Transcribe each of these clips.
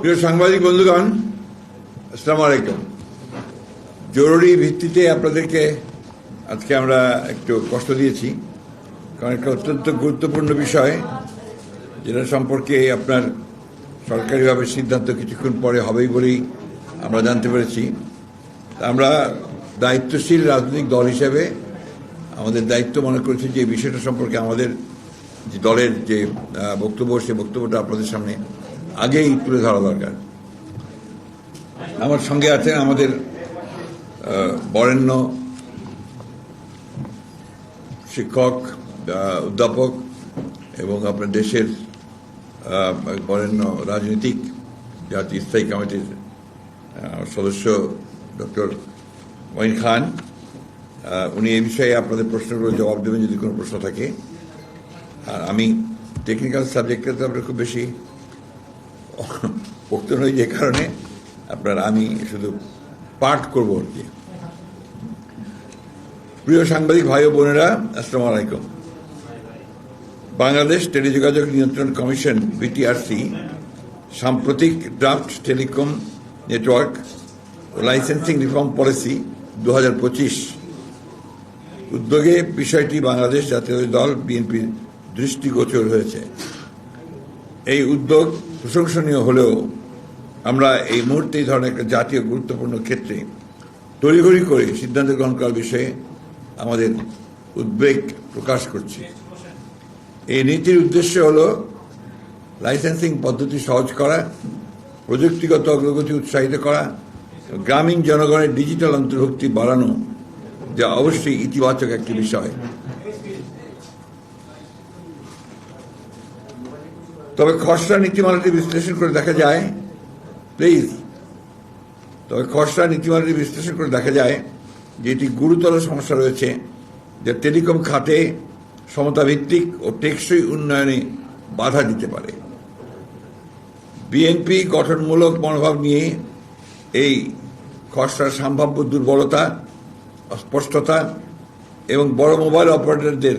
প্রিয় সাংবাদিক বন্ধুগণ, আসসালামু আলাইকুম। জরুরি ভিত্তিতে আপনাদেরকে আজকে আমরা একটু কষ্ট দিয়েছি, কারণ একটা অত্যন্ত গুরুত্বপূর্ণ বিষয়, যেটা সম্পর্কে আপনার সরকারিভাবে সিদ্ধান্ত কিছুক্ষণ পরে হবেই বলেই আমরা জানতে পেরেছি। আমরা দায়িত্বশীল রাজনৈতিক দল হিসেবে আমাদের দায়িত্ব মনে করেছি যে বিষয়টা সম্পর্কে আমাদের যে দলের যে বক্তব্য সেই বক্তব্যটা আপনাদের সামনে আগেই তুলে ধরা দরকার। আমার সঙ্গে আছেন আমাদের বরেণ্য শিক্ষক অধ্যাপক এবং আপনার দেশের বরেণ্য রাজনীতিক জাতীয় স্থায়ী কমিটির সদস্য ডক্টর মঈন খান। উনি এই বিষয়ে আপনাদের প্রশ্নগুলো জবাব দেবেন যদি কোনো প্রশ্ন থাকে। আর আমি টেকনিক্যাল সাবজেক্টে তো আমরা খুব বেশি নই যে কারণে আপনার আমি শুধু পাঠ করব আর কি। প্রিয় সাংবাদিক ভাই ও বোনেরা, আসসালামু আলাইকুম। বাংলাদেশ টেলিযোগাযোগ নিয়ন্ত্রণ কমিশন, বিটিআরসি, সাম্প্রতিক ড্রাফট টেলিকম নেটওয়ার্ক ও লাইসেন্সিং রিফর্ম পলিসি দু হাজার পঁচিশ। উদ্যোগে বিষয়টি বাংলাদেশ জাতীয় দল বিএনপির দৃষ্টিগোচর হয়েছে। এই উদ্যোগ প্রশংসনীয় হলেও আমরা এই মুহূর্তে এই ধরনের একটা জাতীয় গুরুত্বপূর্ণ ক্ষেত্রে তড়িঘড়ি করে সিদ্ধান্ত গ্রহণ করার বিষয়ে আমাদের উদ্বেগ প্রকাশ করছি। এই নীতির উদ্দেশ্য হল লাইসেন্সিং পদ্ধতি সহজ করা, প্রযুক্তিগত অগ্রগতি উৎসাহিত করা, গ্রামীণ জনগণের ডিজিটাল অন্তর্ভুক্তি বাড়ানো, যা অবশ্যই ইতিবাচক একটি বিষয়। তবে খসড়া নীতিমালাটি বিশ্লেষণ করে দেখা যায় প্লিজ তবে খসড়া নীতিমালাটি বিশ্লেষণ করে দেখা যায় যে এটি গুরুতর সমস্যা রয়েছে যা টেলিকম খাতে সমতাভিত্তিক ও টেকসই উন্নয়নে বাধা দিতে পারে। বিএনপি গঠনমূলক মনোভাব নিয়ে এই খসড়ার সম্ভাব্য দুর্বলতা, অস্পষ্টতা এবং বড় মোবাইল অপারেটরদের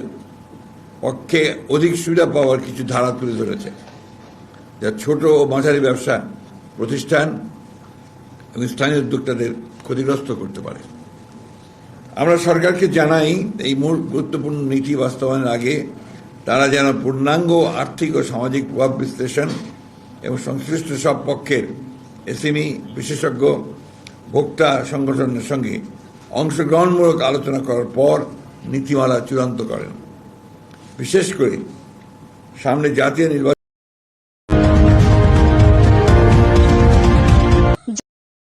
পক্ষে অধিক সুবিধা পাওয়ার কিছু ধারা তুলে ধরেছে। যা ছোট ও মাঝারি ব্যবসা, প্রতিষ্ঠান এবং স্থানীয় উদ্যোক্তাদের ক্ষতিগ্রস্ত করতে পারে। আমরা সরকারকে জানাই, এই মূল গুরুত্বপূর্ণ নীতি বাস্তবায়নের আগে তারা যেন পূর্ণাঙ্গ আর্থিক ও সামাজিক প্রভাব বিশ্লেষণ এবং সংশ্লিষ্ট সব পক্ষের এসএমই, বিশেষজ্ঞ, ভোক্তা সংগঠনের সঙ্গে অংশগ্রহণমূলক আলোচনা করার পর নীতিমালা চূড়ান্ত করেন। বিশেষ করে সামনে জাতীয় নির্বাচন